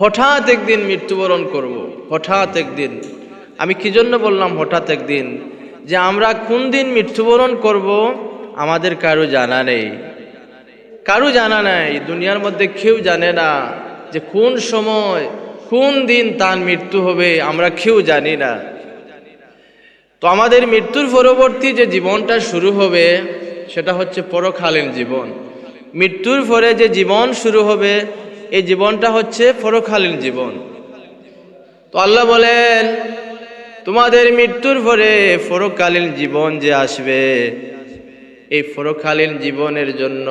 হঠাৎ একদিন মৃত্যুবরণ করব। হঠাৎ একদিন। আমি কি জন্য বললাম হঠাৎ একদিন? যে আমরা কোন দিন মৃত্যুবরণ করব আমাদের কারও জানা নেই। কারও জানা নাই দুনিয়ার মধ্যে কেউ জানে না যে কোন সময়, কোন দিন তার মৃত্যু হবে, আমরা কেউ জানি না। তো আমাদের মৃত্যুর পরবর্তী যে জীবনটা শুরু হবে, সেটা হচ্ছে পরকালীন জীবন। মৃত্যুর পরে যে জীবন শুরু হবে এই জীবনটা হচ্ছে পরকালীন জীবন। তো আল্লাহ বলেন, তোমাদের মৃত্যুর পরে পরকালীন জীবন যে আসবে, এই পরকালীন জীবনের জন্য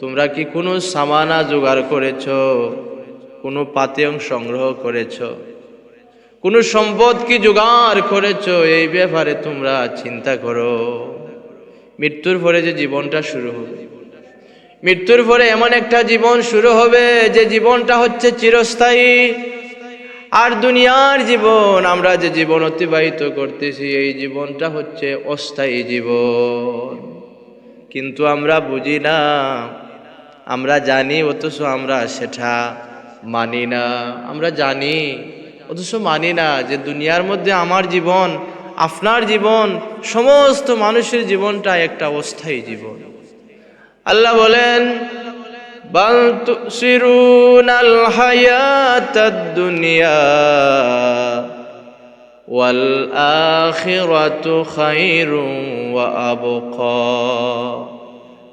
তোমরা কি কোনো সামানা জোগাড় করেছ, কোনো পাতেয়ং সংগ্রহ করেছ, কোনো সম্পদ কি জোগাড় করেছ, এই ব্যাপারে তোমরা চিন্তা করো। মৃত্যুর পরে যে জীবনটা শুরু হবে মৃত্যুর পরে এমন একটা জীবন শুরু হবে যে জীবনটা হচ্ছে চিরস্থায়ী। আর দুনিয়ার জীবন আমরা যে জীবন অতিবাহিত করতেছি, এই জীবনটা হচ্ছে অস্থায়ী জীবন। কিন্তু আমরা বুঝি না, আমরা জানি, অথচ আমরা সেটা মানি না। আমরা জানি, অথচ মানি না যে দুনিয়ার মধ্যে আমার জীবন, আপনার জীবন, সমস্ত মানুষের জীবনটা একটা অস্থায়ী জীবন। আল্লাহ বলেন দুনিয়া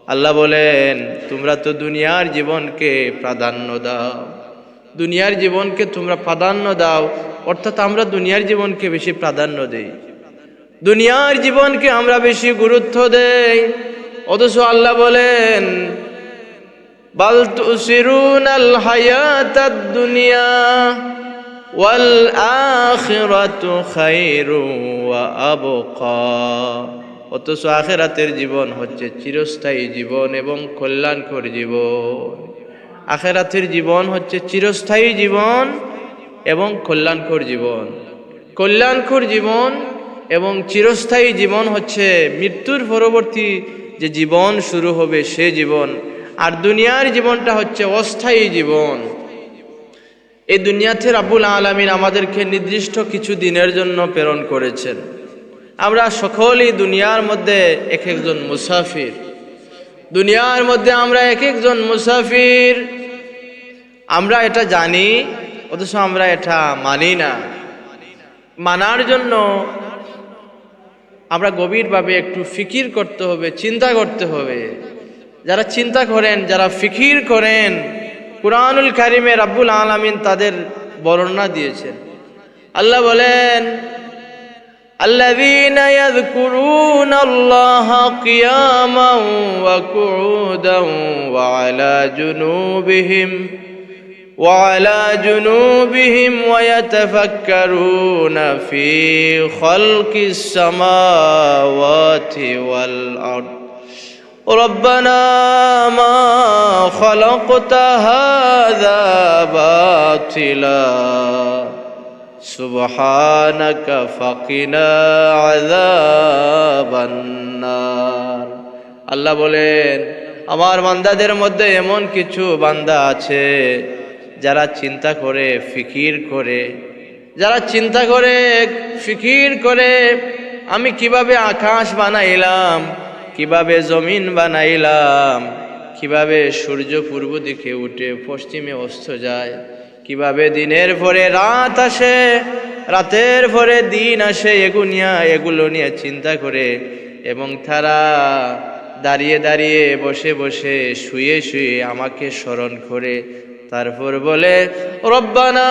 আল্লাহ বলেন, তোমরা তো দুনিয়ার জীবনকে প্রাধান্য দাও। দুনিয়ার জীবনকে তোমরা প্রাধান্য দাও, অর্থাৎ আমরা দুনিয়ার জীবনকে বেশি প্রাধান্য দেই। দুনিয়ার জীবনকে আমরা বেশি গুরুত্ব দেই। অথচ আল্লাহ বলেন অথচ আখেরাতের জীবন হচ্ছে চিরস্থায়ী জীবন এবং কল্যাণকর জীবন। আখেরাতের জীবন হচ্ছে চিরস্থায়ী জীবন এবং কল্যাণকর জীবন। কল্যাণকর জীবন এবং চিরস্থায়ী জীবন হচ্ছে মৃত্যুর পরবর্তী যে জীবন শুরু হবে সে জীবন। আর দুনিয়ার জীবনটা হচ্ছে অস্থায়ী জীবন। এই দুনিয়াতে রাবুল আলমিন আমাদেরকে নির্দিষ্ট কিছু দিনের জন্য প্রেরণ করেছেন। আমরা সকলেই দুনিয়ার মধ্যে এক একজন মুসাফির। দুনিয়ার মধ্যে আমরা এক একজন মুসাফির। আমরা এটা জানি, অথচ আমরা এটা মানি না। মানার জন্য আমরা গভীরভাবে একটু ফিকির করতে হবে চিন্তা করতে হবে যারা চিন্তা করেন যারা ফিকির করেন কুরআনুল কারিমে রাব্বুল আলামিন তাদের বর্ণনা দিয়েছেন আল্লাহ বলেন الذين يذكرون الله قياما وقعودا وعلى جنوبهم وعلى جنوبهم ويتفكرون في خلق السماوات والأرض ربنا ما خلقت هذا باطلا سبحانك فقنا عذاب النار আল্লাহ বলেন আমার বান্দাদের মধ্যে এমন কিছু বান্দা আছে যারা চিন্তা করে, ফিকির করে, যারা চিন্তা করে, ফিকির করে, আমি কীভাবে আকাশ বানাইলাম, কীভাবে জমিন বানাইলাম, কীভাবে সূর্য পূর্ব দিকে উঠে পশ্চিমে অস্ত যায়, কীভাবে দিনের পরে রাত আসে, রাতের পরে দিন আসে এগুনিয়া এগুলো নিয়ে চিন্তা করে, এবং তারা দাঁড়িয়ে দাঁড়িয়ে বসে বসে শুয়ে শুয়ে আমাকে স্মরণ করে তারপর বলে, রব্বানা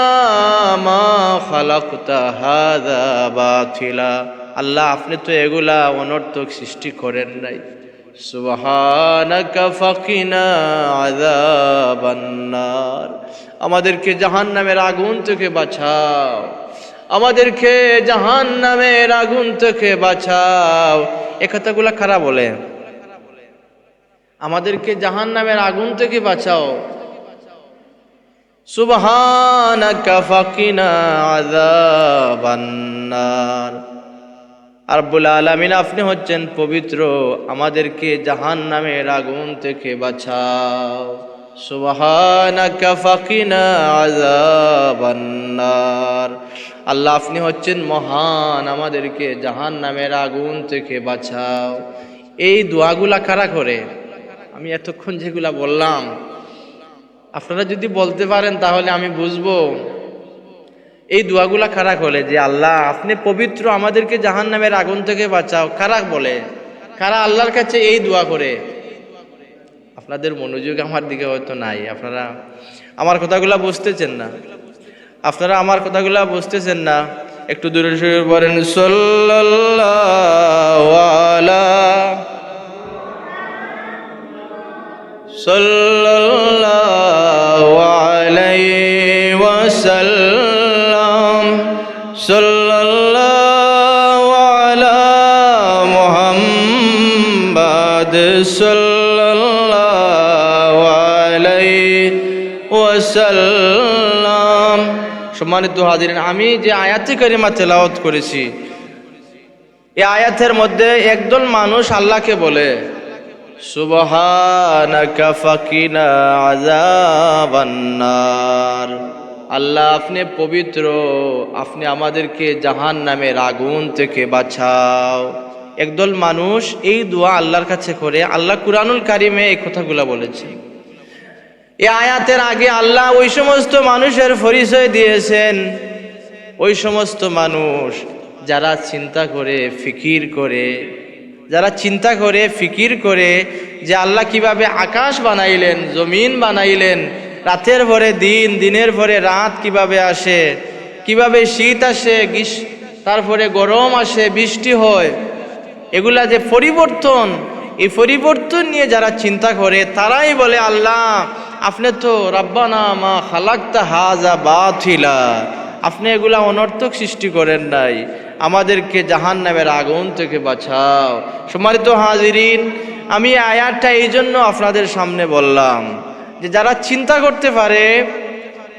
মা খালাকুতা হাদা বাতিলা। আল্লাহ, আপনি তো এগুলা অনর্থক সৃষ্টি করেন নাই। সুবহানাকা ফাকিনা আযাবান্নার। আমাদেরকে জাহান নামের আগুন থেকে বাঁচাও। আমাদেরকে জাহান নামের আগুন থেকে বাঁচাও। এ কথাগুলা খারাপ বলে? আমাদেরকে জাহান নামের আগুন থেকে বাঁচাও। আরবুল আলমিন, আপনি হচ্ছেন পবিত্র, আমাদেরকে জাহান নামের আগুন থেকে বাঁচাও। সুবহানাকা আল্লাহ, আপনি হচ্ছেন মহান, আমাদেরকে জাহান নামের আগুন থেকে বাঁচাও। এই দোয়াগুলা কারা করে? আমি এতক্ষণ যেগুলা বললাম আপনারা যদি বলতে পারেন, তাহলে আমি বুঝব। এই দোয়াগুলা খারাপ হলে যে আল্লাহ, আপনি পবিত্র আমাদেরকে জাহান নামের আগুন থেকে বাঁচাও। খারাপ বলে। কারা আল্লাহর কাছে এই দোয়া করে? আপনাদের মনোযোগ আমার দিকে হয়তো নাই। আপনারা আমার কথাগুলা বুঝতেছেন না। আপনারা আমার কথাগুলা বুঝতেছেন না। একটু দূরে সরে বলেন সাল্লাল্লাহু আলা সম্মানিত হাজিরিন, আমি যে আয়াতে কারিমা তেলাওয়াত করেছি এই আয়াতের মধ্যে একজন মানুষ আল্লাহকে বলে ফাকিনা আল্লাহ, আপনি পবিত্র, আপনি আমাদেরকে জাহান নামের আগুন থেকে বাঁচাও। একদল মানুষ এই দোয়া আল্লাহর কাছে করে, আল্লাহ কুরআনুল কারিমে এই কথাগুলো বলেছে। এই আয়াতের আগে আল্লাহ ওই সমস্ত মানুষের পরিচয় দিয়েছেন। ওই সমস্ত মানুষ যারা চিন্তা করে, ফিকির করে, যারা চিন্তা করে, ফিকির করে যে আল্লাহ কীভাবে আকাশ বানাইলেন, জমিন বানাইলেন, রাতের ভরে দিন, দিনের ভরে রাত কীভাবে আসে, কীভাবে শীত আসে গ্রীষ তারপরে গরম আসে, বৃষ্টি হয় এগুলা যে পরিবর্তন, এই পরিবর্তন নিয়ে যারা চিন্তা করে, তারাই বলে, আল্লাহ, আপনি তো রাব্বানা মা খালাক্তা হাজা বাথিলা আপনি এগুলা অনর্থক সৃষ্টি করেন নাই। আমাদেরকে জাহান নামের আগুন থেকে বাঁচাও। সম্মানিত হাজিরিন, আমি এই আয়াতটা এই জন্য আপনাদের সামনে বললাম যে, যারা চিন্তা করতে পারে,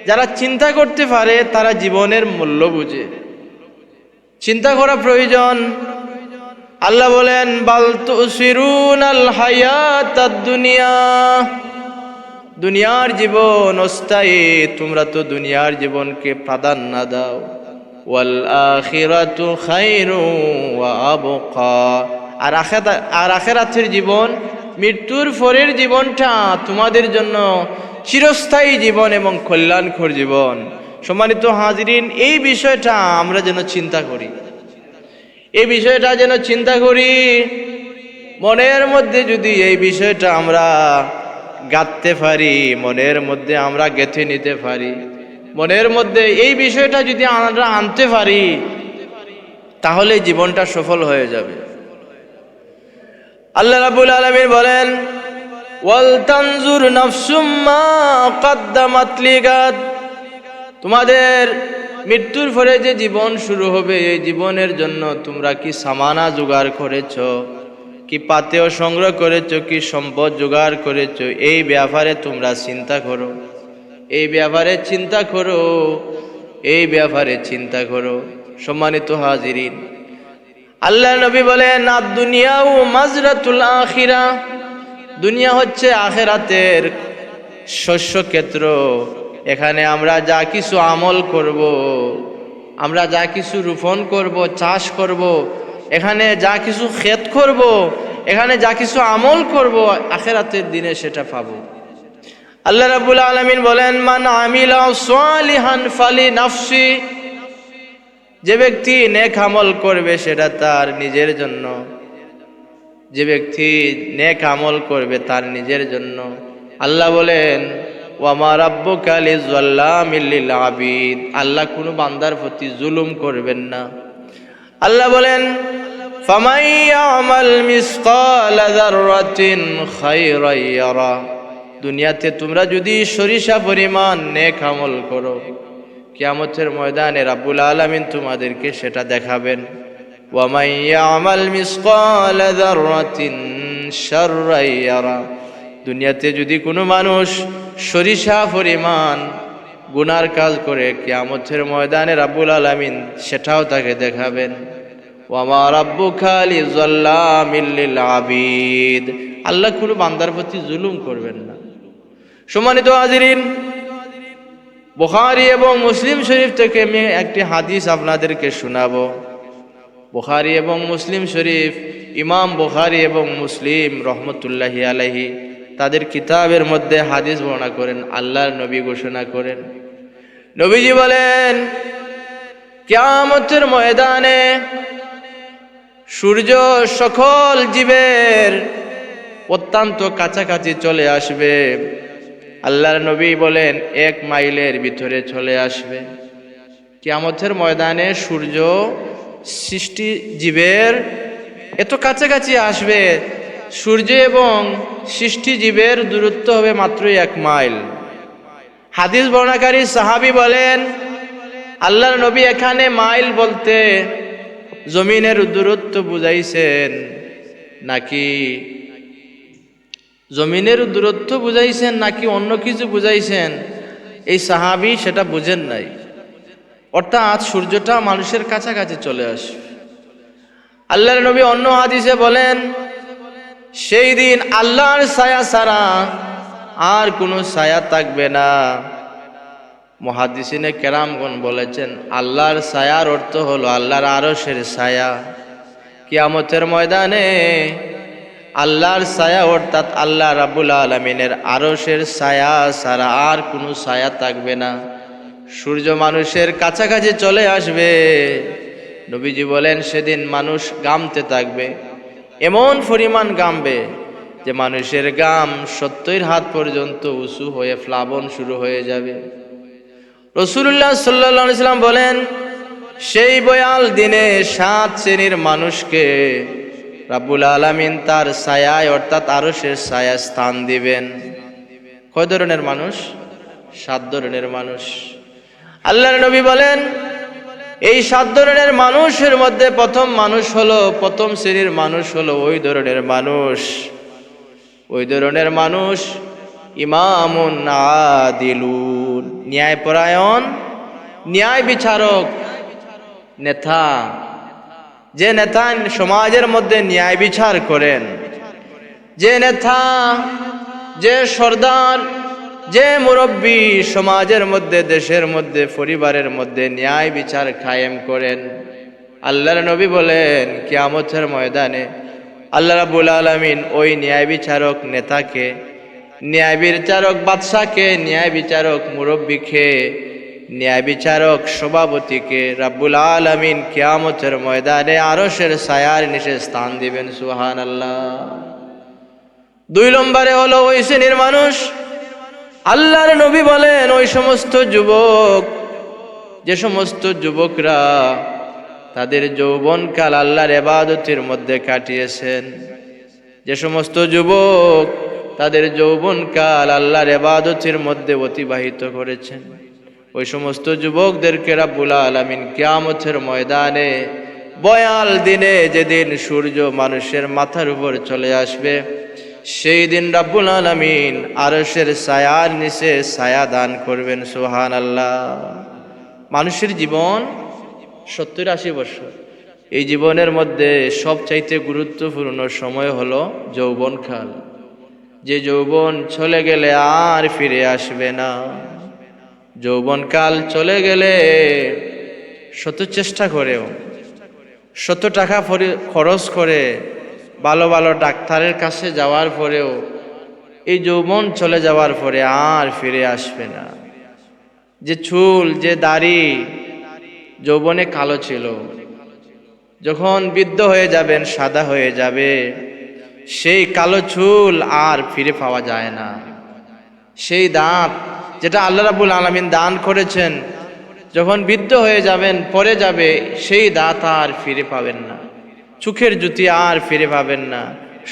যারা চিন্তা করতে পারে, তারা জীবনের মূল্য বুঝে। চিন্তা করা প্রয়োজন। আল্লাহ বলেন, বাল তুসিরুন আল হায়াত দুনিয়া। দুনিয়ার জীবন অস্থায়ী, তোমরা তো দুনিয়ার জীবনকে প্রাধান্য দাও। ওয়াল আখিরাতু খাইরু ওয়া আবকা। আর আখেরা, আর জীবন, মৃত্যুর পরের জীবনটা তোমাদের জন্য চিরস্থায়ী জীবন এবং কল্যাণকর জীবন। সম্মানিত হাজিরিন, এই বিষয়টা আমরা যেন চিন্তা করি। এই বিষয়টা যেন চিন্তা করি। মনের মধ্যে যদি এই বিষয়টা আমরা গাঁথতে পারি, মনের মধ্যে আমরা গেঁথে নিতে পারি, মনের মধ্যে এই বিষয়টা যদি আমরা আনতে পারি, তাহলে জীবনটা সফল হয়ে যাবে। আল্লাহ রাবুল আলমীর বলেন, ওয়াল তানজুর নফসুম্মা তোমাদের মৃত্যুর পরে যে জীবন শুরু হবে, এই জীবনের জন্য তোমরা কি সামানা জোগাড় করেছ? কি পাতেও সংগ্রহ করেছ? কি সম্পদ জোগাড় করেছ? এই ব্যাপারে তোমরা চিন্তা করো। এই ব্যাপারে চিন্তা করো। এই ব্যাপারে চিন্তা করো। সম্মানিত হাজিরিন, আল্লাহ নবী বলেন আর দুনিয়াও মাজরাতুল আখিরা। দুনিয়া হচ্ছে আখেরাতের শস্য ক্ষেত্র এখানে আমরা যা কিছু আমল করব। আমরা যা কিছু রোপণ করব, চাষ করব। এখানে যা কিছু ক্ষেত করব। এখানে যা কিছু আমল করব, আখেরাতের দিনে সেটা পাবো আল্লাহ রাবুল আলমিন বলেন, মান আমিলা সালিহান ফালি নাফসি যে ব্যক্তি নেক আমল করবে, সেটা তার নিজের জন্য যে ব্যক্তি নেক আমল করবে, তার নিজের জন্য আল্লাহ বলেন আল্লাহ কোনো বান্দার প্রতি জুলুম করবেন না। আল্লাহ বলেন দুনিয়াতে তোমরা যদি সরিষা পরিমাণ নেক আমল করো, কিয়ামতের ময়দানে রাব্বুল আলামিন তোমাদেরকে সেটা দেখাবেন। ওয়ামাই আমাল মিসকাল যাররাতিন শাররান ইয়ারা। দুনিয়াতে যদি কোনো মানুষ সরিষা পরিমাণ গুনার কাজ করে কিয়ামতের ময়দানে রাব্বুল আলামিন সেটাও তাকে দেখাবেন। ওয়ামা রাব্বু খালি জল্লামিল্লিল আল্লাহ কোনো বান্দার প্রতি জুলুম করবেন না। সম্মানিত হাজিরিন, বুখারি এবং মুসলিম শরীফ থেকে আমি একটি হাদিস আপনাদেরকে শোনাবো। বুখারি এবং মুসলিম শরীফ, ইমাম বুখারি এবং মুসলিম রহমতুল্লাহি আলাহি তাদের কিতাবের মধ্যে হাদিস বর্ণনা করেন, আল্লাহর নবী ঘোষণা করেন। নবীজি বলেন, কিয়ামতের ময়দানে সূর্য সকল জীবের অত্যন্ত কাছাকাছি চলে আসবে। আল্লাহর নবী বলেন, এক মাইলের ভিতরে চলে আসবে। কিয়ামতের ময়দানে সূর্য সৃষ্টি জীবের এত কাছাকাছি আসবে সূর্য এবং সৃষ্টি জীবের দূরত্ব হবে মাত্রই এক মাইল। হাদিস বর্ণাকারী সাহাবি বলেন, আল্লাহর নবী এখানে মাইল বলতে জমিনের দূরত্ব বুঝাইছেন নাকি জমিনের দূরত্ব বুঝাইছেন নাকি অন্য কিছু বুঝাইছেন? এই সাহাবি সেটা বুঝেন নাই। অর্থাৎ সূর্যটা মানুষের কাছাকাছি চলে আসবে আল্লাহর নবী অন্য হাদিসে বলেন সেই দিন আল্লাহর ছায়া ছাড়া আর কোনো ছায়া থাকবে না। মহাদিসিনে কেরামগণ বলেছেন, আল্লাহর ছায়ার অর্থ হলো আল্লাহর আরশের ছায়া। কিয়ামতের ময়দানে আল্লাহর ছায়া অর্থাৎ আল্লাহ রাবুল আলমিনের আরশের ছায়া ছাড়া আর কোনো ছায়া থাকবে না। সূর্য মানুষের কাছাকাছি চলে আসবে। নবীজি বলেন, সেদিন মানুষ গামতে থাকবে। এমন পরিমাণ গামবে যে মানুষের গাম সত্তর হাত পর্যন্ত উঁচু হয়ে প্লাবন শুরু হয়ে যাবে। রসুল্লাহ সাল্লা সাল্লাম বলেন, সেই বয়াল দিনে সাত শ্রেণির মানুষকে রাব্বুল আলমিন তার ছায়ায় অর্থাৎ আরও সে ছায়া স্থান দিবেন। কয় ধরনের মানুষ? সাত ধরনের মানুষ। আল্লাহর নবী বলেন এই সাত ধরনের মানুষের মধ্যে প্রথম মানুষ হলো, প্রথম শ্রেণির মানুষ হলো ওই ধরনের মানুষ। ওই ধরনের মানুষ ইমামুন আদিলুন, ন্যায়পরায়ণ ন্যায় বিচারক নেতা। যে নেতা সমাজের মধ্যে ন্যায় বিচার করেন, যে নেতা, যে সর্দার যে মুরব্বী সমাজের মধ্যে, দেশের মধ্যে, পরিবারের মধ্যে ন্যায় বিচার কায়েম করেন। আল্লাহর নবী বলেন, কিয়ামতের ময়দানে আল্লাহ রাবুল আলমিন ওই ন্যায় বিচারক নেতাকে, ন্যায় বিচারক বাদশাকে, ন্যায় বিচারক মুরব্বীকে, ন্যায় বিচারক সভাপতিকে রাব্বুল আলমিন কিয়ামতের ময়দানে আরশের সায়ার নিচে স্থান দিবেন সুহান আল্লাহ দুই নম্বরে হলো ওই শ্রেণির মানুষ আল্লাহর নবী বলেন, ওই সমস্ত যুবক, যে সমস্ত যুবকরা তাদের যৌবনকাল আল্লাহর এবাদতের মধ্যে কাটিয়েছেন, যে সমস্ত যুবক তাদের যৌবনকাল আল্লাহর এবাদতের মধ্যে অতিবাহিত করেছেন, ওই সমস্ত যুবকদেরকে রাব্বুল আলমিন কিয়ামতের ময়দানে বয়াল দিনে যেদিন সূর্য মানুষের মাথার উপর চলে আসবে সেই দিন রাব্বুল আলমিন আরসের ছায়ার নিচে ছায়া দান করবেন সোহান আল্লাহ মানুষের জীবন সত্তর আশি বছর। এই জীবনের মধ্যে সবচাইতে গুরুত্বপূর্ণ সময় হলো যৌবনকাল যে যৌবন চলে গেলে আর ফিরে আসবে না। যৌবনকাল চলে গেলে শত চেষ্টা করেও, শত টাকা খরচ করে ভালো ভালো ডাক্তারের কাছে যাওয়ার পরেও এই যৌবন চলে যাওয়ার পরে আর ফিরে আসবে না। যে চুল, যে দাড়ি যৌবনে কালো ছিল, যখন বৃদ্ধ হয়ে যাবেন, সাদা হয়ে যাবে, সেই কালো চুল আর ফিরে পাওয়া যায় না। সেই দাঁত যেটা আল্লাহ রাবুল আলমিন দান করেছেন, যখন বৃদ্ধ হয়ে যাবেন, পরে যাবে, সেই দাঁত আর ফিরে পাবেন না। চোখের জুতি আর ফিরে পাবেন না,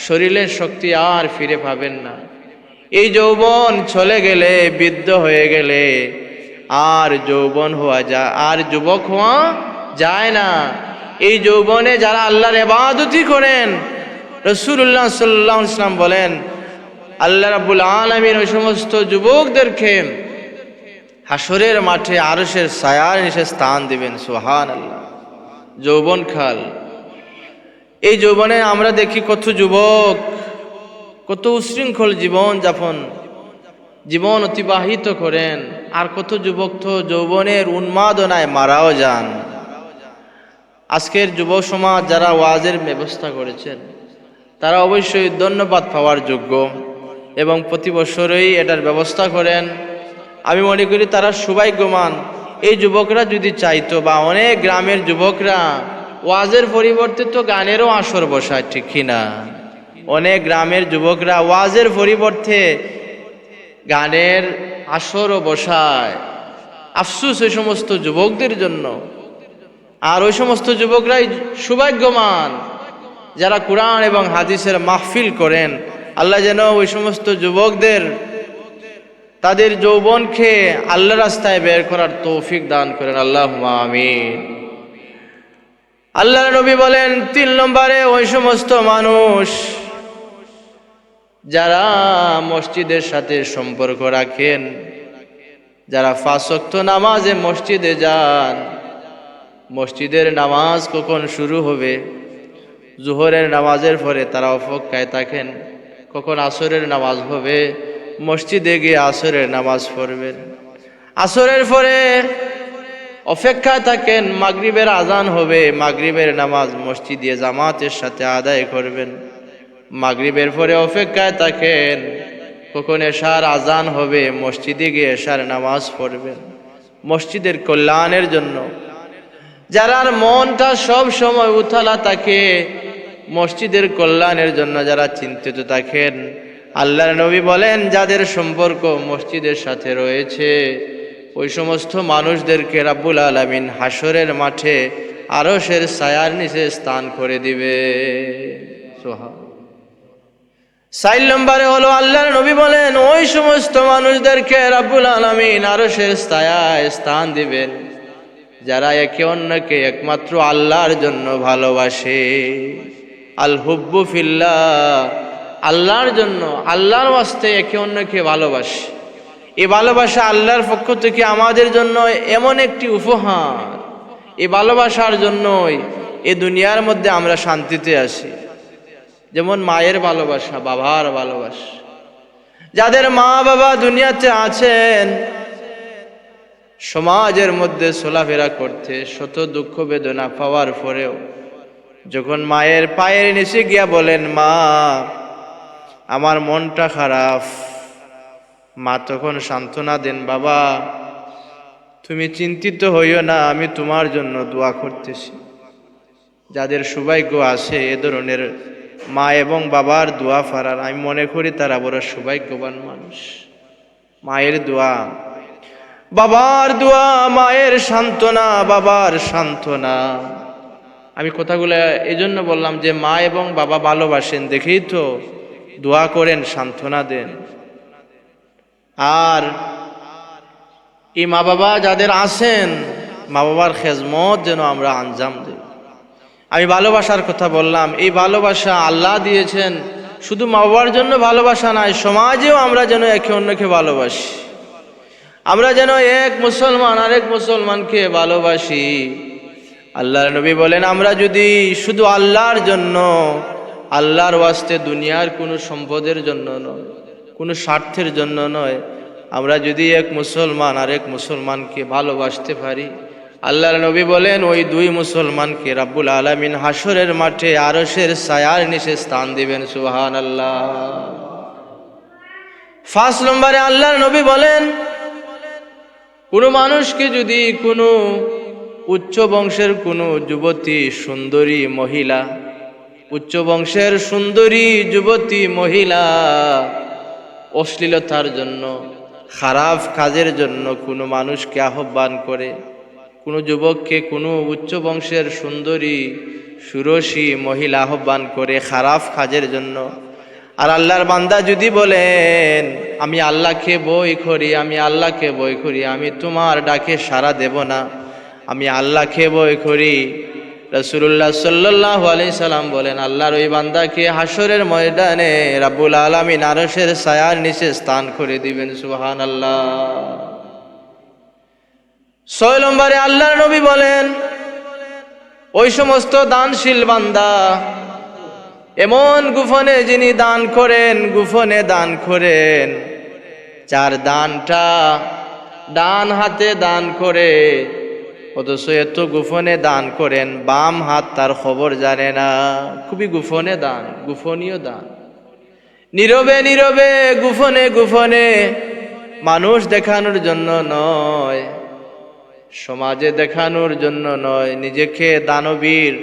শরীরের শক্তি আর ফিরে পাবেন না। এই যৌবন চলে গেলে, বৃদ্ধ হয়ে গেলে, আর যৌবন হওয়া যায় আর যুবক হওয়া যায় না। এই যৌবনে যারা আল্লাহর এবাদতি করেন রসুল্লাহ সাল্লাহ ইসলাম বলেন, আল্লাহ রাবুল আলমিন ওই সমস্ত যুবকদেরকে হাসরের মাঠে আরসের সায়ার নিচে স্থান দিবেন সোহান আল্লাহ যৌবন খাল এই যৌবনে আমরা দেখি কত যুবক, কত উশৃঙ্খল জীবন যাপন, জীবন অতিবাহিত করেন, আর কত যুবক তো যৌবনের উন্মাদনায় মারাও যান। আজকের যুব সমাজ যারা ওয়াজের ব্যবস্থা করেছেন, তারা অবশ্যই ধন্যবাদ পাওয়ার যোগ্য এবং প্রতি বছরই এটার ব্যবস্থা করেন। আমি মনে করি তারা সৌভাগ্যমান এই যুবকরা যদি চাইতো বা অনেক গ্রামের যুবকরা ওয়াজের পরিবর্তে তো গানেরও আসর বসায়, ঠিক কিনা অনেক গ্রামের যুবকরা ওয়াজের পরিবর্তে গানের আসরও বসায়। আফসুস ওই সমস্ত যুবকদের জন্য। আর ওই সমস্ত যুবকরাই সৌভাগ্যমান যারা কোরআন এবং হাদিসের মাহফিল করেন। আল্লাহ যেন ওই সমস্ত যুবকদের তাদের যৌবনকে আল্লাহ রাস্তায় বের করার তৌফিক দান করেন। আল্লাহ আমিন। আল্লাহ নবী বলেন, তিন নম্বরে ওই সমস্ত মানুষ যারা মসজিদের সাথে সম্পর্ক রাখেন, যারা ফাঁসক্ত নামাজে মসজিদে যান, মসজিদের নামাজ কখন শুরু হবে? জোহরের নামাজের পরে তারা অপেক্ষায় থাকেন, কখন আসরের নামাজ হবে? মসজিদে গিয়ে আসরের নামাজ পড়বেন। আসরের পরে অপেক্ষায় থাকেন, মাগরিবের আজান হবে, মাগরিবের নামাজ মসজিদে জামাতের সাথে আদায় করবেন। মাগরিবের পরে অপেক্ষায় থাকেন, কখন এশার আজান হবে, মসজিদে গিয়ে এশার নামাজ পড়বেন। মসজিদের কল্যাণের জন্য। যারার মনটা সব সময় উথালা থাকে, মসজিদের কল্যাণের জন্য যারা চিন্তিত থাকেন, আল্লাহর নবী বলেন, যাদের সম্পর্ক মসজিদের সাথে রয়েছে ওই সমস্ত মানুষদেরকে রাব্বুল আলমিন হাসরের মাঠে আরসের ছায়ার নিচে স্থান করে দিবে। সোহা সাইল নম্বরে হলো আল্লাহর নবী বলেন, ওই সমস্ত মানুষদেরকে রাব্বুল আলমিন আরসের ছায়ায় স্থান দিবেন, যারা একে অন্যকে একমাত্র আল্লাহর জন্য ভালোবাসে। আল হুব্বু ফিল্লা আল্লাহর জন্য, আল্লাহর ওয়াস্তে একে অন্যকে ভালোবাসে। এই ভালোবাসা আল্লাহর পক্ষ থেকে আমাদের জন্য এমন একটি উপহার। এ ভালোবাসার জন্যই এ দুনিয়ার মধ্যে আমরা শান্তিতে আসি যেমন মায়ের ভালোবাসা, বাবার ভালোবাসা। যাদের মা বাবা দুনিয়াতে আছেন, সমাজের মধ্যে চলাফেরা করতে শত দুঃখ বেদনা পাওয়ার পরেও যখন মায়ের পায়ের নিচে গিয়া বলেন, মা, আমার মনটা খারাপ। মা তখন সান্ত্বনা দেন, বাবা, তুমি চিন্তিত হইও না, আমি তোমার জন্য দোয়া করতেছি। যাদের সৌভাগ্য আছে এ ধরনের মা এবং বাবার দোয়া ফারার, আমি মনে করি তারা বড় সৌভাগ্যবান মানুষ। মায়ের দোয়া, বাবার দোয়া, মায়ের সান্ত্বনা, বাবার সান্ত্বনা। আমি কথাগুলো এই জন্য বললাম যে, মা এবং বাবা ভালোবাসেন, দেখেই তো দোয়া করেন, সান্ত্বনা দেন। আর এই মা বাবা যাদের আছেন, মা বাবার খেজমত যেন আমরা আঞ্জাম দিই। আমি ভালোবাসার কথা বললাম, এই ভালোবাসা আল্লাহ দিয়েছেন। শুধু মা বাবার জন্য ভালোবাসা নয় সমাজেও আমরা যেন একে অন্যকে ভালোবাসি। আমরা যেন এক মুসলমান আরেক মুসলমানকে ভালোবাসি। আল্লাহর নবী বলেন, আমরা যদি শুধু আল্লাহর জন্য, আল্লাহর ওয়াস্তে দুনিয়ার কোনো সম্পদের জন্য নয় কোনো স্বার্থের জন্য নয়। আমরা যদি এক মুসলমান আর এক মুসলমানকে ভালোবাসতে পারি, আল্লাহর নবী বলেন, ওই দুই মুসলমানকে রাব্বুল আলমিন হাসরের মাঠে আরসের সায়ার নিচে স্থান দিবেন সুহান আল্লাহ ফার্স্ট নম্বরে আল্লাহর নবী বলেন, কোনো মানুষকে যদি কোনো উচ্চ বংশের কোনো যুবতী সুন্দরী মহিলা, উচ্চ বংশের সুন্দরী যুবতী মহিলা অশ্লীলতার জন্য, খারাপ কাজের জন্য কোনো মানুষকে আহ্বান করে। কোনো যুবককে কোনো উচ্চ বংশের সুন্দরী, সুরসী মহিলা আহ্বান করে খারাপ কাজের জন্য। আর আল্লাহর বান্দা যদি বলেন, আমি আল্লাহকে বই করি, আমি আল্লাহকে বই করি, আমি তোমার ডাকে সাড়া দেব না। আমি আল্লাহকে বই করি রসুল্লাহ সাল্লাহ আলি সাল্লাম বলেন, আল্লাহর ওই বান্দাকে হাসরের ময়দানে রাব্বুল আলমী নারসের ছায়ার নিচে স্থান করে দিবেন? সুহান আল্লাহ ছয় নম্বরে আল্লাহর নবী বলেন, ওই সমস্ত দানশীল বান্দা, এমন গুফনে যিনি দান করেন, গুফনে দান করেন, যার দানটা ডান হাতে দান করে অথচ এত গোপনে দান করেন, বাম হাত তার খবর জানে না। খুবই গোপনে দান, গোপনীয় দান। নীরবে নীরবে গুফনে গুফনে মানুষ দেখানোর জন্য নয়, সমাজে দেখানোর জন্য নয়, নিজেকে দানবীর,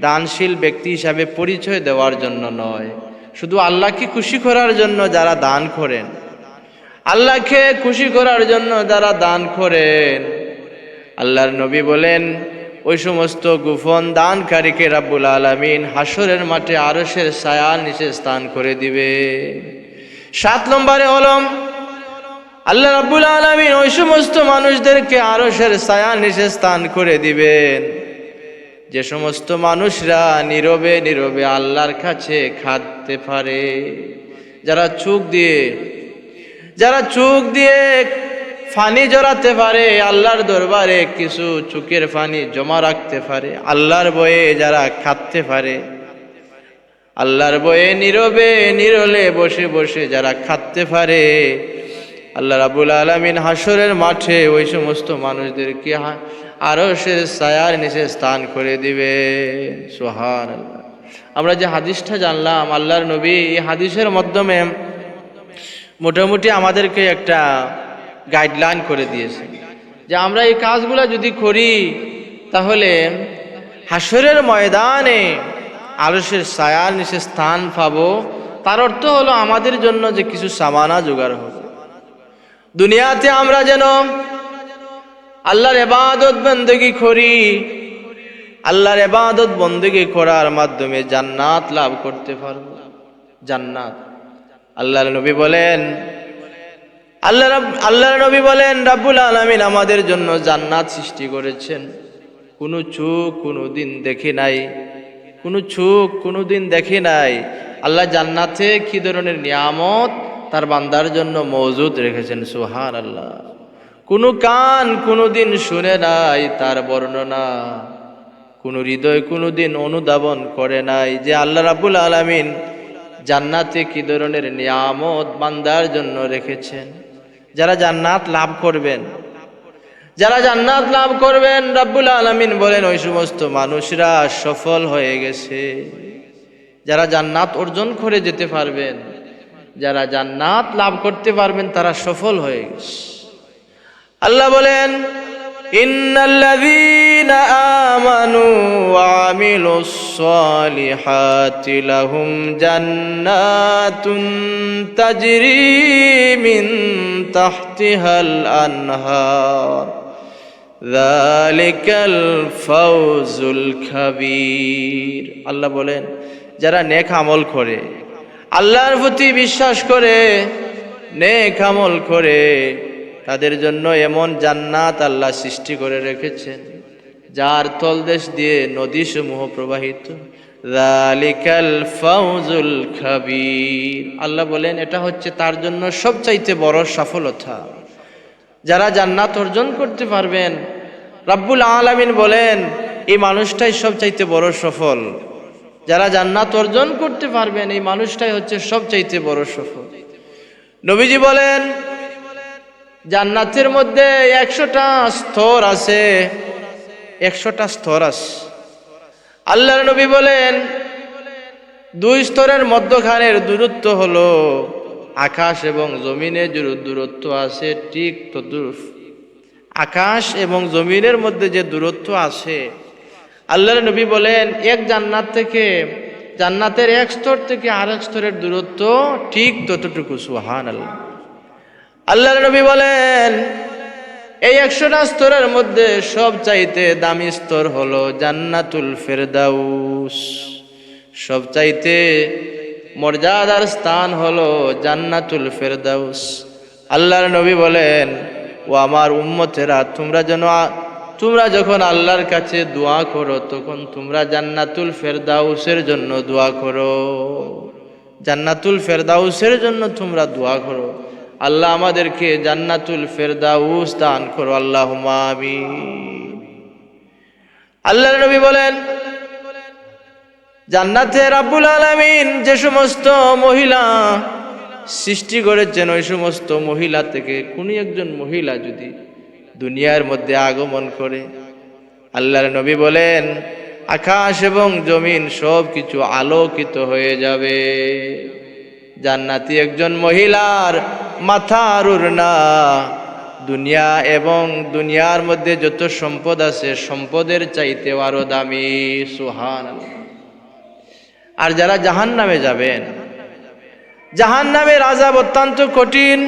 দানশীল ব্যক্তি হিসাবে পরিচয় দেওয়ার জন্য নয়। শুধু আল্লাহকে খুশি করার জন্য যারা দান করেন, আল্লাহকে খুশি করার জন্য যারা দান করেন আল্লাহর নবী বলেন, ওই সমস্ত গুফন দানকারীকে রাব্বুল আলামিন হাসরের মাঠে আরশের ছায়ার নিচে স্থান করে দিবে। সাত নম্বরে হলম, আল্লাহ রাব্বুল আলামিন ওই সমস্ত মানুষদেরকে আরসের ছায়ার নিচে স্থান করে দিবেন। যে সমস্ত মানুষরা নীরবে নীরবে আল্লাহর কাছে খাদতে পারে, যারা চোখ দিয়ে, যারা চোখ দিয়ে ফানি জড়াতে পারে, আল্লাহর দরবারে কিছু চোখের ফানি জমা রাখতে পারে, আল্লাহর বয়ে যারা খাটতে পারে, আল্লাহর বয়ে নীরবে নীরলে বসে বসে যারা খাটতে পারে, আল্লাহ রাবুল আলমিন হাসরের মাঠে ওই সমস্ত মানুষদেরকে হা- আরও সে ছায়ার নিচে স্থান করে দিবে। সোহান আমরা যে হাদিসটা জানলাম, আল্লাহর নবী এই হাদিসের মাধ্যমে মোটামুটি আমাদেরকে একটা গাইডলাইন করে দিয়েছে। যে আমরা এই কাজগুলো যদি করি, তাহলে হাসরের ময়দানে আলসের ছায়ার নিচে স্থান পাবো। তার অর্থ হলো আমাদের জন্য যে কিছু সামানা জোগাড় হবে। দুনিয়াতে আমরা যেন আল্লাহর এবাদত বন্দেগি করি, আল্লাহর এবাদত বন্দেগি করার মাধ্যমে জান্নাত লাভ করতে পারব। জান্নাত। আল্লাহর নবী বলেন আল্লাহ আল্লাহর নবী বলেন, রাব্বুল আলামিন আমাদের জন্য জান্নাত সৃষ্টি করেছেন। কোনো চোখ কোনো দিন দেখি নাই। কোনো চোখ কোনো দিন দেখি নাই। আল্লাহ জান্নাতে কি ধরনের নিয়ামত তার বান্দার জন্য মজুদ রেখেছেন সুহান আল্লাহ কোনো কান কোনো দিন শুনে নাই, তার বর্ণনা। কোনো হৃদয় কোনো দিন অনুধাবন করে নাই যে আল্লাহ রাবুল আলামিন জান্নাতে কি ধরনের নিয়ামত বান্দার জন্য রেখেছেন। যারা জান্নাত লাভ করবেন। যারা জান্নাত লাভ করবেন, রাব্বুল আলামিন বলেন, ওই সমস্ত মানুষরা সফল হয়ে গেছে। যারা জান্নাত অর্জন করে যেতে পারবেন, যারা জান্নাত লাভ করতে পারবেন, তারা সফল হয়ে গেছে। আল্লাহ বলেন, ইন্নাল্লাযীনা জান্নাতুন তাজরি মিন তাহতিহাল আনহার যালিকাল ফাউজুল কাবীর আল্লাহ বলেন, যারা নেক আমল করে, আল্লাহর প্রতি বিশ্বাস করে, নেক আমল করে, তাদের জন্য এমন জান্নাত আল্লাহ সৃষ্টি করে রেখেছেন, যার তলদেশ দিয়ে নদী সমূহ প্রবাহিত। আল্লাহ বলেন, এটা হচ্ছে তার জন্য সবচাইতে বড় সফলতা। যারা জান্নাত অর্জন করতে পারবেন, রাব্বুল আলামিন বলেন, এই মানুষটাই সবচাইতে বড় সফল। যারা জান্নাত অর্জন করতে পারবেন, এই মানুষটাই হচ্ছে সবচাইতে বড় সফল। নবীজি বলেন, জান্নাতের মধ্যে একশোটা স্তর আছে, একশোটা স্তর আছে। আল্লাহর নবী বলেন, দুই স্তরের মধ্যখানের দূরত্ব হলো আকাশ এবং জমিনে যে দূরত্ব আছে ঠিক তদ্রুপ। আকাশ এবং জমিনের মধ্যে যে দূরত্ব আছে, আল্লাহর নবী বলেন, এক জান্নাত থেকে, জান্নাতের এক স্তর থেকে আরেক স্তরের দূরত্ব ঠিক ততটুকু সুহান আল্লাহ আল্লাহর নবী বলেন এই একশোটা স্তরের মধ্যে সব চাইতে দামি স্তর হলো জান্নাতুল ফেরদাউস। সব চাইতে মর্যাদার স্থান হলো জান্নাতুল ফেরদাউস। আল্লাহর নবী বলেন, ও আমার উম্মতেরা, তোমরা যেন তোমরা যখন আল্লাহর কাছে দোয়া করো, তখন তোমরা জান্নাতুল ফেরদাউসের জন্য দোয়া করো। জান্নাতুল ফেরদাউসের জন্য তোমরা দোয়া করো। আল্লাহ আমাদেরকে জান্নাতুল ফেরদাউস দান করো আল্লাহ আমিন। আল্লাহর নবী বলেন, জান্নাতে রাব্বুল আলামিন যে সমস্ত মহিলা সৃষ্টি করেছেন, ওই সমস্ত মহিলা থেকে কোনো একজন মহিলা যদি দুনিয়ার মধ্যে আগমন করে, আল্লাহর নবী বলেন, আকাশ এবং জমিন সব কিছু আলোকিত হয়ে যাবে। জান্নাতি একজন মহিলার মাথার না। দুনিয়া এবং দুনিয়ার মধ্যে যত সম্পদ আছে, সম্পদের চাইতে আরও দামি। সুহান আর যারা জাহান নামে যাবেন জাহান নামের আজাব অত্যন্ত কঠিন।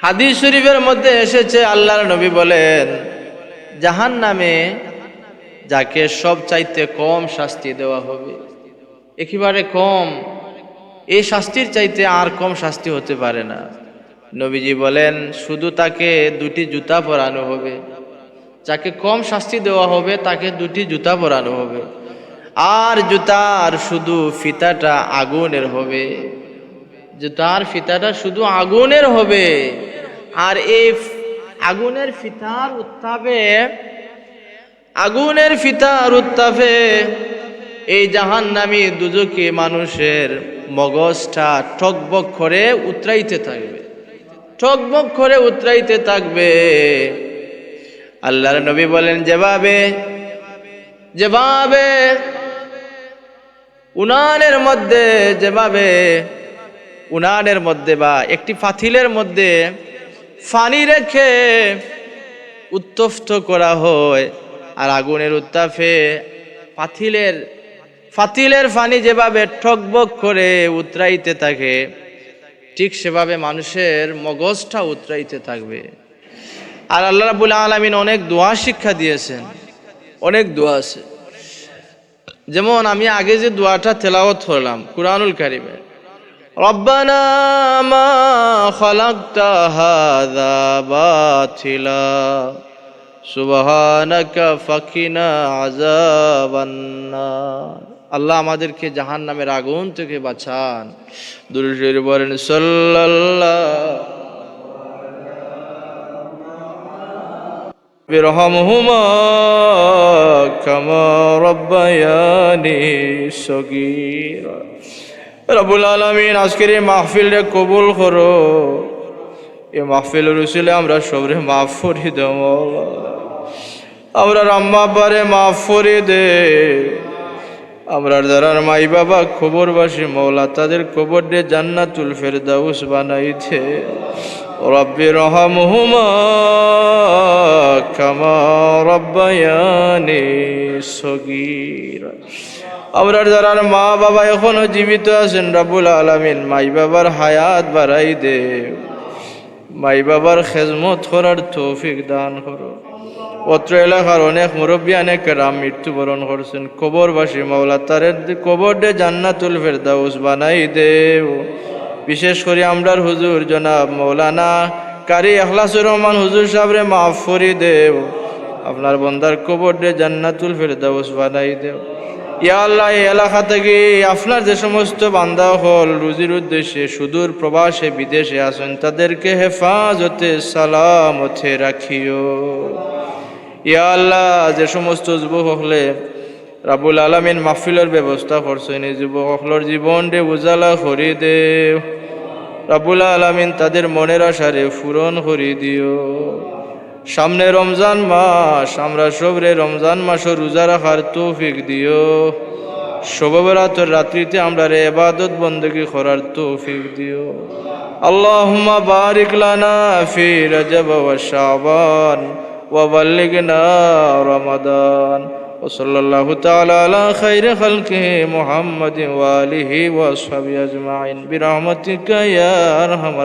হাদিস শরীফের মধ্যে এসেছে, আল্লাহর নবী বলেন জাহান নামে যাকে সব চাইতে কম শাস্তি দেওয়া হবে, একেবারে কম এই শাস্তির চাইতে আর কম শাস্তি হতে পারে না। নবীজি বলেন, শুধু তাকে দুটি জুতা পরানো হবে। যাকে কম শাস্তি দেওয়া হবে, তাকে দুটি জুতা পরানো হবে। আর জুতার শুধু ফিতাটা আগুনের হবে। জুতার ফিতাটা শুধু আগুনের হবে। আর এই আগুনের ফিতার উত্তাপে, আগুনের ফিতার উত্তাপে এই জাহান্নামী দুজকে মানুষের মগজটা টকবক করে উতরাইতে থাকবে। টকবক করে উতরাইতে থাকবে। আল্লাহর নবী বলেন, যেভাবে যেভাবে উনানের মধ্যে, যেভাবে উনানের মধ্যে বা একটি ফাথিলের মধ্যে ফানি রেখে উত্তপ্ত করা হয়, আর আগুনের উত্তাপে পাথিলের ফাতিলের ফানি যেভাবে ঠকবক করে উতরাইতে থাকে, ঠিক সেভাবে মানুষের মগজটা উতরাইতে থাকবে। আর আল্লাহ রাবুল আলমিন অনেক দোয়া শিক্ষা দিয়েছেন, অনেক দোয়া আছে। যেমন আমি আগে যে দোয়াটা তেলাওয়াত করলাম কুরআনুল কারিমে, রব্বানা মা খালাকতা হাযা আল্লাহ আমাদেরকে জাহান নামের আগুন থেকে বাঁচান। দুরুশের বলেন, সাল্লাল্লাহ রহমহুমা কামা রব্বায়ানি সগীরা। রবুল আলমিন, আজকের এই মাহফিল রে কবুল করো। এ মাহফিল রসুলে আমরা সবরে মাফ করি দেব। আমরা রাম্মা পারে মাফ করে দে। আমরা যারা মাই বাবা খবরবাসী মৌলা তাদের খবর দিয়ে জান্নাতুল ফেরদাউস বানাইছে। রব্বি রহমহুমা কামা রব্বায়ানি সগীরা। আমরা যারা মা বাবা এখনও জীবিত আছেন রাবুল আলামিন। মাই বাবার হায়াত বাড়াই দে। মাই বাবার খেজমত করার তৌফিক দান করো। অত্র এলাকার অনেক মুরব্বী, অনেক রাম মৃত্যুবরণ করছেন। কবরবাসী মাওলা তারের কবর দে জান্নাতুল ফেরদাউস বানাই দেও। বিশেষ করে আমরার হুজুর জনাব মৌলানা কারি আখলাসুর রহমান হুজুর সাহেবরে মাফ করি দেও। আপনার বন্দার কবর দে জান্নাতুল ফেরদাউস বানাই দেও। ইয়া আল্লাহ, এই এলাকা থেকে আপনার যে সমস্ত বান্দা হল, রুজির উদ্দেশ্যে সুদূর প্রবাসে, বিদেশে আছেন, তাদেরকে হেফাজতে সালামতে রাখিও। ইয়া আল্লাহ, যে সমস্ত যুবক হলে রাবুল আলমিন মাহফিলের ব্যবস্থা করছেন এই যুবক হকলের জীবন রে উজালা করি দে রাবুল আলমিন তাদের মনের আশারে পূরণ করি দিও। সামনে রমজান মাস, আমরা সবরে রমজান মাসও রোজা রাখার তৌফিক দিও। শোভবরাতর রাত্রিতে আমরা রে এবাদত বন্দগি করার তৌফিক দিও। আল্লাহুম্মা বারিক লানা ফি রজব ওয়া শাবান। وبلغنا رمضان. وصلى الله تعالى على خير خلقه محمد وآله وأصحابه أجمعين. برحمتك يا أرحم